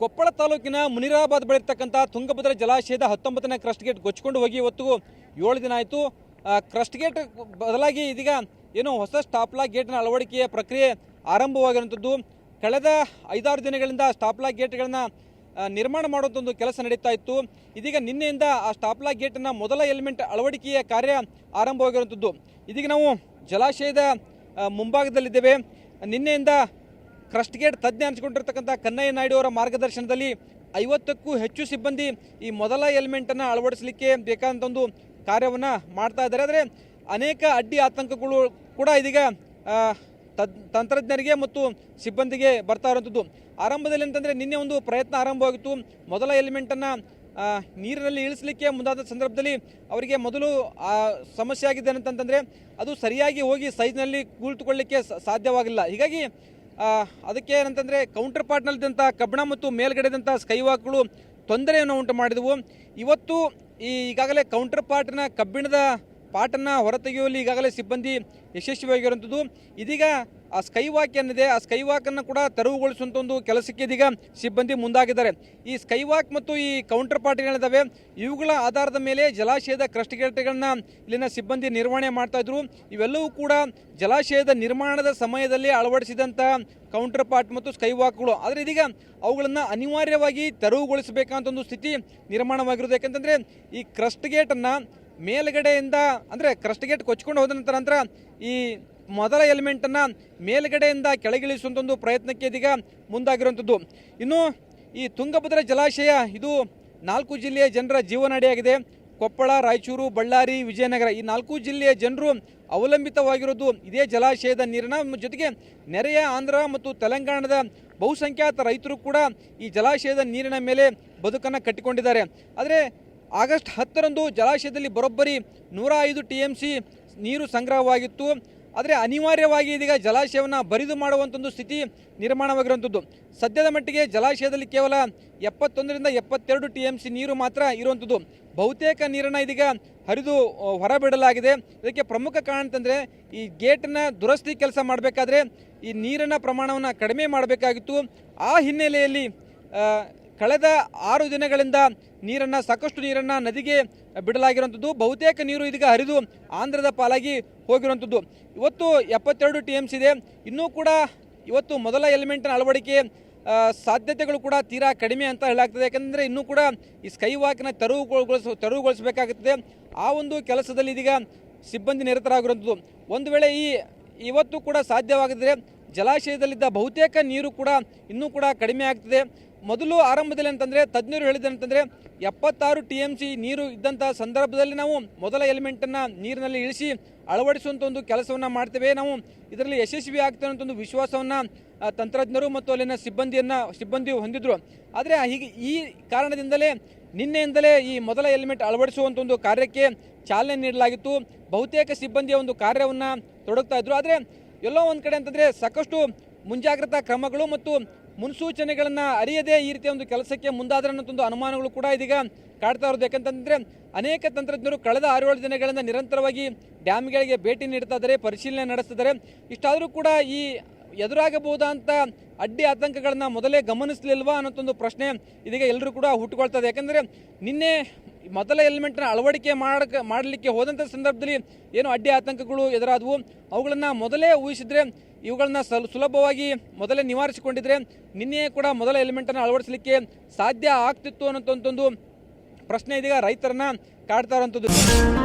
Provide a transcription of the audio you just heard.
ಕೊಪ್ಪಳ ತಾಲೂಕಿನ ಮುನಿರಾಬಾದ್ ಬಳಿ ಇರ್ತಕ್ಕಂಥ ತುಂಗಭದ್ರಾ ಜಲಾಶಯದ ಹತ್ತೊಂಬತ್ತನೇ ಕ್ರಸ್ಟ್ ಗೇಟ್ ಗೊಚ್ಕೊಂಡು ಹೋಗಿ ಇವತ್ತು ಏಳು ದಿನ ಆಯಿತು. ಕ್ರಸ್ಟ್ ಗೇಟ್ ಬದಲಾಗಿ ಇದೀಗ ಏನು ಹೊಸ ಸ್ಟಾಪ್ಲಾ ಗೇಟ್ನ ಅಳವಡಿಕೆಯ ಪ್ರಕ್ರಿಯೆ ಆರಂಭವಾಗಿರುವಂಥದ್ದು. ಕಳೆದ ಐದಾರು ದಿನಗಳಿಂದ ಸ್ಟಾಪ್ಲಾ ಗೇಟ್ಗಳನ್ನ ನಿರ್ಮಾಣ ಮಾಡುವಂಥ ಕೆಲಸ ನಡೀತಾ ಇತ್ತು. ಇದೀಗ ನಿನ್ನೆಯಿಂದ ಆ ಸ್ಟಾಪ್ಲಾ ಗೇಟ್ನ ಮೊದಲ ಎಲಿಮೆಂಟ್ ಅಳವಡಿಕೆಯ ಕಾರ್ಯ ಆರಂಭವಾಗಿರುವಂಥದ್ದು. ಇದೀಗ ನಾವು ಜಲಾಶಯದ ಮುಂಭಾಗದಲ್ಲಿದ್ದೇವೆ. ನಿನ್ನೆಯಿಂದ ಕ್ರಸ್ಟ್ ಗೇಟ್ ತಜ್ಞ ಅನಿಸಿಕೊಂಡಿರ್ತಕ್ಕಂಥ ಕನ್ನಯ್ಯ ನಾಯ್ಡು ಅವರ ಮಾರ್ಗದರ್ಶನದಲ್ಲಿ ಐವತ್ತಕ್ಕೂ ಹೆಚ್ಚು ಸಿಬ್ಬಂದಿ ಈ ಮೊದಲ ಎಲಿಮೆಂಟನ್ನು ಅಳವಡಿಸಲಿಕ್ಕೆ ಬೇಕಾದಂಥ ಒಂದು ಕಾರ್ಯವನ್ನು ಮಾಡ್ತಾ ಇದ್ದಾರೆ. ಆದರೆ ಅನೇಕ ಅಡ್ಡಿ ಆತಂಕಗಳು ಕೂಡ ಇದೀಗ ತಂತ್ರಜ್ಞರಿಗೆ ಮತ್ತು ಸಿಬ್ಬಂದಿಗೆ ಬರ್ತಾ ಇರುವಂಥದ್ದು. ಆರಂಭದಲ್ಲಿ ಅಂತಂದರೆ ನಿನ್ನೆ ಒಂದು ಪ್ರಯತ್ನ ಆರಂಭವಾಗಿತ್ತು. ಮೊದಲ ಎಲಿಮೆಂಟನ್ನು ನೀರಿನಲ್ಲಿ ಇಳಿಸಲಿಕ್ಕೆ ಮುಂದಾದ ಸಂದರ್ಭದಲ್ಲಿ ಅವರಿಗೆ ಮೊದಲು ಸಮಸ್ಯೆ ಆಗಿದೆ ಅಂತಂತಂದರೆ ಅದು ಸರಿಯಾಗಿ ಹೋಗಿ ಸೈಜ್ನಲ್ಲಿ ಕುಳಿತುಕೊಳ್ಳಿಕ್ಕೆ ಸ- ಸಾಧ್ಯವಾಗಿಲ್ಲ. ಹೀಗಾಗಿ ಅದಕ್ಕೆ ಏನಂತಂದರೆ ಕೌಂಟರ್ ಪಾರ್ಟ್ನಲ್ಲಿದ್ದಂಥ ಕಬ್ಬಣ ಮತ್ತು ಮೇಲ್ಗಡೆದಂಥ ಸ್ಕೈವಾಕ್ಗಳು ತೊಂದರೆಯನ್ನು ಉಂಟು ಮಾಡಿದವು. ಇವತ್ತು ಈಗಾಗಲೇ ಕೌಂಟರ್ ಪಾರ್ಟ್ನ ಕಬ್ಬಿಣದ ಪಾಟನ್ನು ಹೊರತೆಗೆಯುವಲ್ಲಿ ಈಗಾಗಲೇ ಸಿಬ್ಬಂದಿ ಯಶಸ್ವಿಯಾಗಿರುವಂಥದ್ದು. ಇದೀಗ ಆ ಸ್ಕೈ ವಾಕ್ ಏನಿದೆ, ಆ ಸ್ಕೈ ವಾಕನ್ನು ಕೂಡ ತೆರವುಗೊಳಿಸುವಂಥ ಒಂದು ಕೆಲಸಕ್ಕೆ ಇದೀಗ ಸಿಬ್ಬಂದಿ ಮುಂದಾಗಿದ್ದಾರೆ. ಈ ಸ್ಕೈ ವಾಕ್ ಮತ್ತು ಈ ಕೌಂಟರ್ ಪಾರ್ಟಿಗಳಿದ್ದಾವೆ ಇವುಗಳ ಆಧಾರದ ಮೇಲೆ ಜಲಾಶಯದ ಕ್ರಷ್ಟಗೆಟ್ಟೆಗಳನ್ನ ಇಲ್ಲಿನ ಸಿಬ್ಬಂದಿ ನಿರ್ವಹಣೆ ಮಾಡ್ತಾ ಇದ್ರು. ಇವೆಲ್ಲವೂ ಕೂಡ ಜಲಾಶಯದ ನಿರ್ಮಾಣದ ಸಮಯದಲ್ಲಿ ಅಳವಡಿಸಿದಂಥ ಕೌಂಟರ್ ಪಾರ್ಟ್ ಮತ್ತು ಸ್ಕೈ ವಾಕ್ಗಳು ಆದರೆ ಇದೀಗ ಅವುಗಳನ್ನು ಅನಿವಾರ್ಯವಾಗಿ ತೆರವುಗೊಳಿಸಬೇಕಂತ ಒಂದು ಸ್ಥಿತಿ ನಿರ್ಮಾಣವಾಗಿರೋದು. ಯಾಕಂತಂದರೆ ಈ ಕ್ರಸ್ಟ್ ಗೇಟನ್ನು ಮೇಲ್ಗಡೆಯಿಂದ ಅಂದರೆ ಕ್ರಸ್ಟ್ ಗೇಟ್ ಕೊಚ್ಕೊಂಡು ಹೋದ ನಂತರ ನಂತರ ಈ ಮೊದಲ ಎಲಿಮೆಂಟನ್ನು ಮೇಲ್ಗಡೆಯಿಂದ ಕೆಳಗಿಳಿಸುವಂಥ ಒಂದು ಪ್ರಯತ್ನಕ್ಕೆ ಇದೀಗ ಮುಂದಾಗಿರುವಂಥದ್ದು ಇನ್ನು ಈ ತುಂಗಭದ್ರಾ ಜಲಾಶಯ ಇದು ನಾಲ್ಕು ಜಿಲ್ಲೆಯ ಜನರ ಜೀವನಾಡಿಯಾಗಿದೆ. ಕೊಪ್ಪಳ, ರಾಯಚೂರು, ಬಳ್ಳಾರಿ, ವಿಜಯನಗರ ಈ ನಾಲ್ಕು ಜಿಲ್ಲೆಯ ಜನರು ಅವಲಂಬಿತವಾಗಿರೋದು ಇದೇ ಜಲಾಶಯದ ನೀರಿನ ಜೊತೆಗೆ ನೆರೆಯ ಆಂಧ್ರ ಮತ್ತು ತೆಲಂಗಾಣದ ಬಹುಸಂಖ್ಯಾತ ರೈತರು ಕೂಡ ಈ ಜಲಾಶಯದ ನೀರಿನ ಮೇಲೆ ಬದುಕನ್ನು ಕಟ್ಟಿಕೊಂಡಿದ್ದಾರೆ. ಆದರೆ ಆಗಸ್ಟ್ ಹತ್ತರಂದು ಜಲಾಶಯದಲ್ಲಿ ಬರೋಬ್ಬರಿ ನೂರ ಐದು ಟಿ ಎಂ ಸಿ ನೀರು ಸಂಗ್ರಹವಾಗಿತ್ತು. ಆದರೆ ಅನಿವಾರ್ಯವಾಗಿ ಇದೀಗ ಜಲಾಶಯವನ್ನು ಬರಿದು ಮಾಡುವಂಥದ್ದು ಸ್ಥಿತಿ ನಿರ್ಮಾಣವಾಗಿರುವಂಥದ್ದು ಸದ್ಯದ ಮಟ್ಟಿಗೆ ಜಲಾಶಯದಲ್ಲಿ ಕೇವಲ ಎಪ್ಪತ್ತೊಂದರಿಂದ ಎಪ್ಪತ್ತೆರಡು ಟಿ ಎಂ ಸಿ ನೀರು ಮಾತ್ರ ಇರುವಂಥದ್ದು ಬಹುತೇಕ ನೀರನ್ನು ಇದೀಗ ಹರಿದು ಹೊರಬಿಡಲಾಗಿದೆ. ಇದಕ್ಕೆ ಪ್ರಮುಖ ಕಾರಣ ಅಂತಂದರೆ ಈ ಗೇಟನ್ನು ದುರಸ್ತಿ ಕೆಲಸ ಮಾಡಬೇಕಾದ್ರೆ ಈ ನೀರಿನ ಪ್ರಮಾಣವನ್ನು ಕಡಿಮೆ ಮಾಡಬೇಕಾಗಿತ್ತು. ಆ ಹಿನ್ನೆಲೆಯಲ್ಲಿ ಕಳೆದ ಆರು ದಿನಗಳಿಂದ ನೀರನ್ನು, ಸಾಕಷ್ಟು ನೀರನ್ನು ನದಿಗೆ ಬಿಡಲಾಗಿರುವಂಥದ್ದು. ಬಹುತೇಕ ನೀರು ಇದೀಗ ಹರಿದು ಆಂಧ್ರದ ಪಾಲಾಗಿ ಹೋಗಿರುವಂಥದ್ದು. ಇವತ್ತು ಎಪ್ಪತ್ತೆರಡು ಟಿ ಇದೆ. ಇನ್ನೂ ಕೂಡ ಇವತ್ತು ಮೊದಲ ಎಲಿಮೆಂಟ್ನ ಅಳವಡಿಕೆ ಸಾಧ್ಯತೆಗಳು ಕೂಡ ತೀರಾ ಕಡಿಮೆ ಅಂತ ಹೇಳಾಗ್ತದೆ ಯಾಕಂದರೆ ಇನ್ನೂ ಕೂಡ ಈ ಸ್ಕೈ ವಾಕ್ನ ತೆರವುಗೊಳಿಸ ತೆರವುಗೊಳಿಸಬೇಕಾಗುತ್ತದೆ. ಆ ಒಂದು ಕೆಲಸದಲ್ಲಿ ಇದೀಗ ಸಿಬ್ಬಂದಿ ನಿರತರಾಗಿರುವಂಥದ್ದು. ಒಂದು ವೇಳೆ ಈ, ಇವತ್ತು ಕೂಡ ಸಾಧ್ಯವಾಗಿದ್ದರೆ ಜಲಾಶಯದಲ್ಲಿದ್ದ ಬಹುತೇಕ ನೀರು ಕೂಡ ಇನ್ನೂ ಕೂಡ ಕಡಿಮೆ ಆಗ್ತದೆ. ಮೊದಲು ಆರಂಭದಲ್ಲಿ ಅಂತಂದರೆ, ತಜ್ಞರು ಹೇಳಿದಂತಂದರೆ ಎಪ್ಪತ್ತಾರು ಟಿ ಎಂ ಸಿ ನೀರು ಇದ್ದಂಥ ಸಂದರ್ಭದಲ್ಲಿ ನಾವು ಮೊದಲ ಎಲಿಮೆಂಟನ್ನು ನೀರಿನಲ್ಲಿ ಇಳಿಸಿ ಅಳವಡಿಸುವಂಥ ಒಂದು ಕೆಲಸವನ್ನು ಮಾಡ್ತೇವೆ. ನಾವು ಇದರಲ್ಲಿ ಯಶಸ್ವಿ ಆಗ್ತೇವೆ ಅಂತ ಒಂದು ವಿಶ್ವಾಸವನ್ನು ತಂತ್ರಜ್ಞರು ಮತ್ತು ಅಲ್ಲಿನ ಸಿಬ್ಬಂದಿಯನ್ನು, ಸಿಬ್ಬಂದಿ ಹೊಂದಿದ್ರು. ಆದರೆ ಹೀಗೆ ಈ ಕಾರಣದಿಂದಲೇ ನಿನ್ನೆಯಿಂದಲೇ ಈ ಮೊದಲ ಎಲಿಮೆಂಟ್ ಅಳವಡಿಸುವಂಥ ಒಂದು ಕಾರ್ಯಕ್ಕೆ ಚಾಲನೆ ನೀಡಲಾಗಿತ್ತು. ಬಹುತೇಕ ಸಿಬ್ಬಂದಿಯ ಒಂದು ಕಾರ್ಯವನ್ನು ತೊಡಗ್ತಾ ಇದ್ರು. ಆದರೆ ಎಲ್ಲೋ ಒಂದು ಕಡೆ ಅಂತಂದರೆ ಸಾಕಷ್ಟು ಮುಂಜಾಗ್ರತಾ ಕ್ರಮಗಳು ಮತ್ತು ಮುನ್ಸೂಚನೆಗಳನ್ನು ಅರಿಯದೇ ಈ ರೀತಿಯ ಒಂದು ಕೆಲಸಕ್ಕೆ ಮುಂದಾದ್ರೆ ಅನ್ನೋದೊಂದು ಅನುಮಾನಗಳು ಕೂಡ ಇದೀಗ ಕಾಡ್ತಾ ಇರೋದು. ಯಾಕಂತಂದರೆ ಅನೇಕ ತಂತ್ರಜ್ಞರು ಕಳೆದ ಆರು, ಏಳು ದಿನಗಳಿಂದ ನಿರಂತರವಾಗಿ ಡ್ಯಾಮ್ಗಳಿಗೆ ಭೇಟಿ ನೀಡ್ತಾ ಇದ್ದಾರೆ, ಪರಿಶೀಲನೆ ನಡೆಸ್ತಿದ್ದಾರೆ. ಇಷ್ಟಾದರೂ ಕೂಡ ಈ ಎದುರಾಗಬಹುದಂತ ಅಡ್ಡಿ ಆತಂಕಗಳನ್ನು ಮೊದಲೇ ಗಮನಿಸಲಿಲ್ವಾ ಅನ್ನೋದೊಂದು ಪ್ರಶ್ನೆ ಇದೀಗ ಎಲ್ಲರೂ ಕೂಡ ಹುಟ್ಟುಕೊಳ್ತದೆ ಯಾಕಂದರೆ ನಿನ್ನೆ ಮೊದಲ ಎಲಿಮೆಂಟ್ನ ಅಳವಡಿಕೆ ಮಾಡಲಿಕ್ಕೆ ಹೋದಂಥ ಸಂದರ್ಭದಲ್ಲಿ ಏನು ಅಡ್ಡಿ ಆತಂಕಗಳು ಎದುರಾದವು. ಅವುಗಳನ್ನು ಮೊದಲೇ ಊಹಿಸಿದ್ರೆ ಇವುಗಳನ್ನ ಸಲ್, ಸುಲಭವಾಗಿ ಮೊದಲೇ ನಿವಾರಿಸಿಕೊಂಡಿದ್ರೆ ನಿನ್ನೆಯೇ ಕೂಡ ಮೊದಲ ಎಲಿಮೆಂಟನ್ನು ಅಳವಡಿಸಲಿಕ್ಕೆ ಸಾಧ್ಯ ಆಗ್ತಿತ್ತು ಅನ್ನೋಂಥ ಒಂದು ಪ್ರಶ್ನೆ ಇದೀಗ ರೈತರನ್ನ ಕಾಡ್ತಾ ಇರುವಂಥದ್ದು